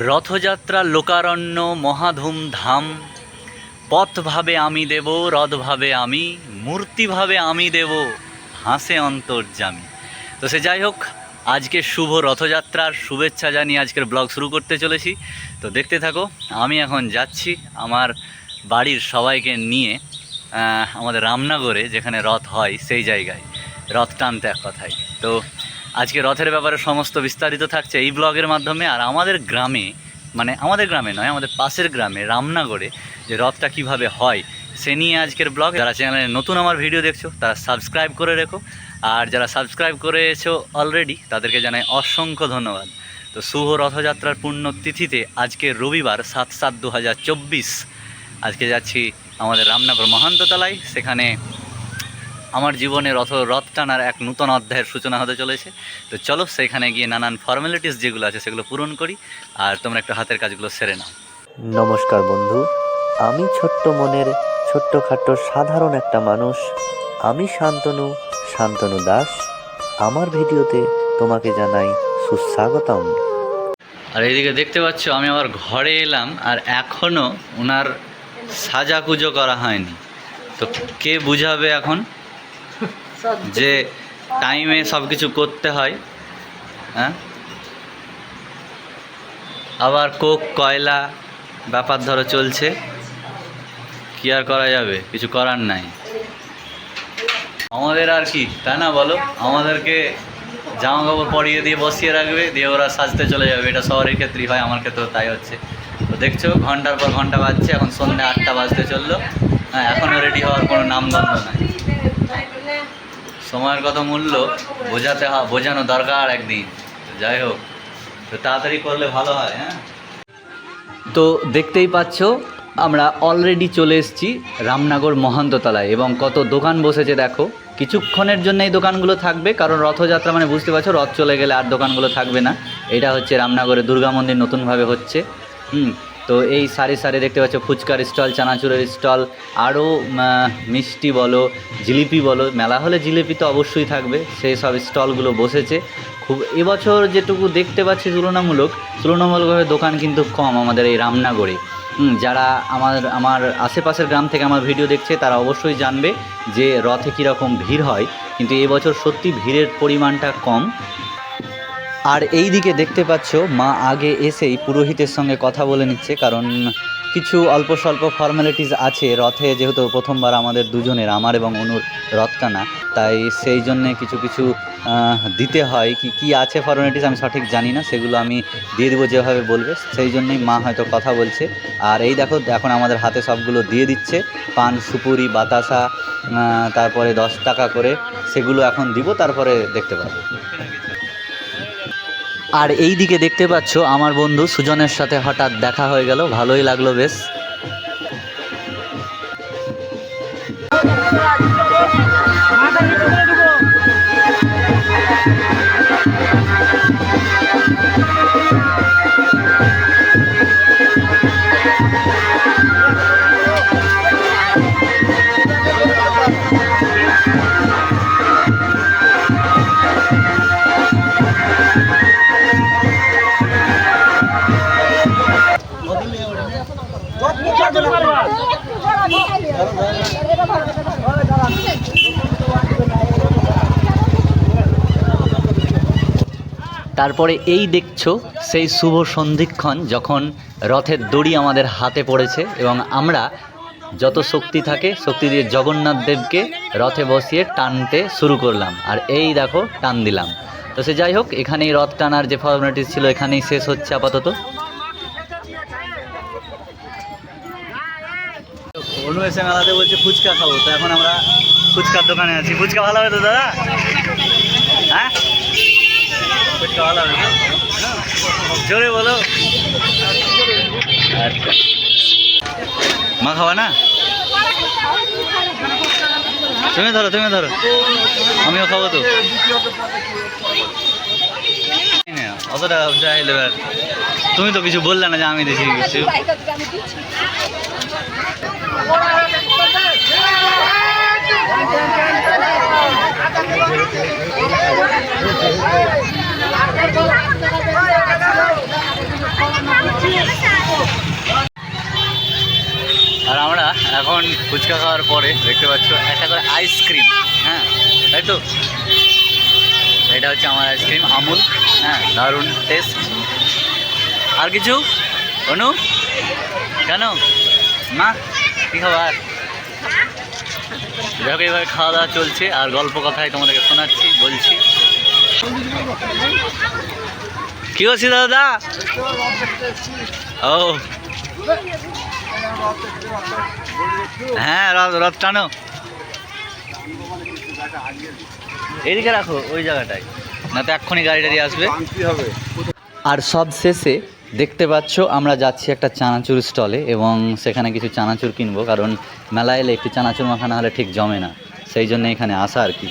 রথযাত্রা লোকারণ্য মহাধুম ধাম পথ ভাবে আমি দেব রথ ভাবে আমি মূর্তি ভাবে আমি দেব, হাসে অন্তর্জামী তো সে যাই হোক, আজকে শুভ রথযাত্রার শুভেচ্ছা জানিয়ে আজকের ব্লগ শুরু করতে চলেছি। তো দেখতে থাকো, আমি এখন যাচ্ছি আমার বাড়ির সবাইকে নিয়ে আমাদের রামনগরে যেখানে রথ হয় সেই জায়গায়। রথ টানতে এক কথায়। তো আজকে রথের ব্যাপারে সমস্ত বিস্তারিত থাকছে এই ব্লগের মাধ্যমে, আর আমাদের গ্রামে মানে আমাদের গ্রামে নয়, আমাদের পাশের গ্রামে, রামনগরে, যে রথটা কীভাবে হয়, সে নিয়ে আজকের ব্লগ। যারা চ্যানেলে নতুন আমার ভিডিও দেখছ, তারা সাবস্ক্রাইব করে রেখো। আর যারা সাবস্ক্রাইব করেছ অলরেডি তাদেরকে জানাই অসংখ্য ধন্যবাদ। তো শুভ রথযাত্রার পূর্ণ তিথিতে আজকে রবিবার, সাত সাত দু আজকে যাচ্ছি আমাদের রামনগর মহান্ততলায়। সেখানে আমার জীবনে রথ রথ টানার এক নূতন অধ্যায়ের সূচনা হতে চলেছে। তো চলো সেখানে গিয়ে নানান ফর্মালিটিস যেগুলো আছে সেগুলো পূরণ করি আর তোমরা একটু হাতের কাজগুলো সেরে নাও। নমস্কার বন্ধু আমি ছোট্ট মনের ছোট্টখাট্ট সাধারণ একটা মানুষ। আমি শান্তনু শান্তনু দাস। আমার ভিডিওতে তোমাকে জানাই সুস্বাগতম। আর এইদিকে দেখতে পাচ্ছ আমি আবার ঘরে এলাম আর এখনও ওনার সাজা পুজো করা হয়নি। তো কে বুঝাবে এখন? যে টাইমে সব কিছু করতে হয় হ্যাঁ? আবার কোক কয়লা, ব্যাপার ধরো চলছে, কি আর করা যাবে? কিছু করার নাই। আমাদের আর কি, তাই না বলো? আমাদেরকে জামা কাপড় পরিয়ে দিয়ে বসিয়ে রাখবে, দিয়ে ওরা সাজতে চলে যাবে। এটা শহরের ক্ষেত্রেই হয়, আমার ক্ষেত্রেও তাই হচ্ছে। তো দেখছ, ঘণ্টার পর ঘণ্টা বাজছে, এখন সন্ধ্যে আটটা বাজতে চলল। হ্যাঁ এখনও রেডি হওয়ার কোনো নাম নামগন্ধ নাই। সময়ের কত মূল্য, বোঝাতে হয় বোঝানো দরকার একদিন। যাই হোক, তো তাড়াতাড়ি করলে ভালো হয় হ্যাঁ? তো দেখতেই পাচ্ছ, আমরা অলরেডি চলে এসেছি রামনগর মহান্ততলায়, এবং কত দোকান বসেছে দেখো। কিছুক্ষণের জন্য এই দোকানগুলো থাকবে, কারণ রথযাত্রা মানে বুঝতে পারছ, রথ চলে গেলে আর দোকানগুলো থাকবে না। এটা হচ্ছে রামনগরে দুর্গা মন্দির নতুনভাবে হচ্ছে। হুম তো এই সারি সারি দেখতে পাচ্ছ, ফুচকার স্টল, চানাচুরের স্টল, আরও মিষ্টি বলো, জিলিপি বলো, মেলা হলে জিলিপি তো অবশ্যই থাকবে সেই সব স্টলগুলো বসেছে। খুব, এবছর যেটুকু দেখতে পাচ্ছি তুলনামূলক, তুলনামূলকভাবে দোকান কিন্তু কম আমাদের এই রামনগরে। যারা আমার আমার আশেপাশের গ্রাম থেকে আমার ভিডিও দেখছে, তারা অবশ্যই জানবে যে রথে কীরকম ভিড় হয়। কিন্তু এবছর সত্যি ভিড়ের পরিমাণটা কম। আর এই দিকে দেখতে পাচ্ছ, মা আগে এসেই পুরোহিতের সঙ্গে কথা বলে নিচ্ছে, কারণ কিছু অল্প স্বল্প ফর্মালিটিস আছে। রথে যেহেতু প্রথমবার আমাদের দুজনের, আমার এবং অনুর রথ টানা তাই সেই জন্যে কিছু কিছু দিতে হয়। কি কি আছে ফর্মালিটিস আমি সঠিক জানি না, সেগুলো আমি দিয়ে দেবো যেভাবে বলবে। সেই জন্যই মা হয়তো কথা বলছে। আর এই দেখো, এখন আমাদের হাতে সবগুলো দিয়ে দিচ্ছে। পান, সুপুরি, বাতাসা তারপরে দশ টাকা করে সেগুলো এখন দিব, তারপরে দেখতে পাবো। আর এই দিকে দেখতে পাচ্ছ আমার বন্ধু সুজনের সাথে হঠাৎ দেখা হয়ে গেল, ভালোই লাগল বেশ। তারপরে এই দেখছ সেই শুভ সন্ধিক্ষণ যখন রথের দড়ি আমাদের হাতে পড়েছে এবং আমরা যত শক্তি থাকে, শক্তি দিয়ে জগন্নাথ দেবকে রথে বসিয়ে টানতে শুরু করলাম। আর এই দেখো, টান দিলাম। তো সে যাই হোক, এখানেই রথ টানার যে ফর্মালিটিস ছিল, এখানেই শেষ হচ্ছে আপাতত। অনু এসে মেলাতে বলছে ফুচকা খাব। তো এখন আমরা ফুচকার দোকানে আছি। ফুচকা ভালো হবে তো দাদা? হ্যাঁ? ফুচকা ভালো হবে? জোরে বলো। আচ্ছা। মা খাওয়া না? তুমি ধরো তুমি ধরো। আমিও খাব তো। নে, অতটা চাইলে তুমি তো কিছু বললে না যে আমি দিছি কিছু. আর আমরা এখন ফুচকা খাওয়ার পরে দেখতে পাচ্ছ একটা করে আইসক্রিম হ্যাঁ? তাই তো? এটা হচ্ছে আমার আইসক্রিম আমুল হ্যাঁ দারুণ টেস্ট আর কিছু? অনু? কেন? মা? কী খাবার? দেখো এইভাবে খাওয়া দাওয়া চলছে আর গল্প কথাই তোমাদেরকে শোনাচ্ছি বলছি। কি করছি দাদা? ও। হ্যাঁ রথ রথ টানো। এদিকে রাখো ওই জায়গাটায় না তো এক্ষুনি গাড়ি টাড়ি আসবে। আর সব শেষে দেখতে পাচ্ছ, আমরা যাচ্ছি একটা চানাচুর স্টলে এবং সেখানে কিছু চানাচুর কিনবো, কারণ মেলা এলে একটু চানাচুর মাখানা হলে ঠিক জমে না। সেই জন্য এখানে আসা আর কি।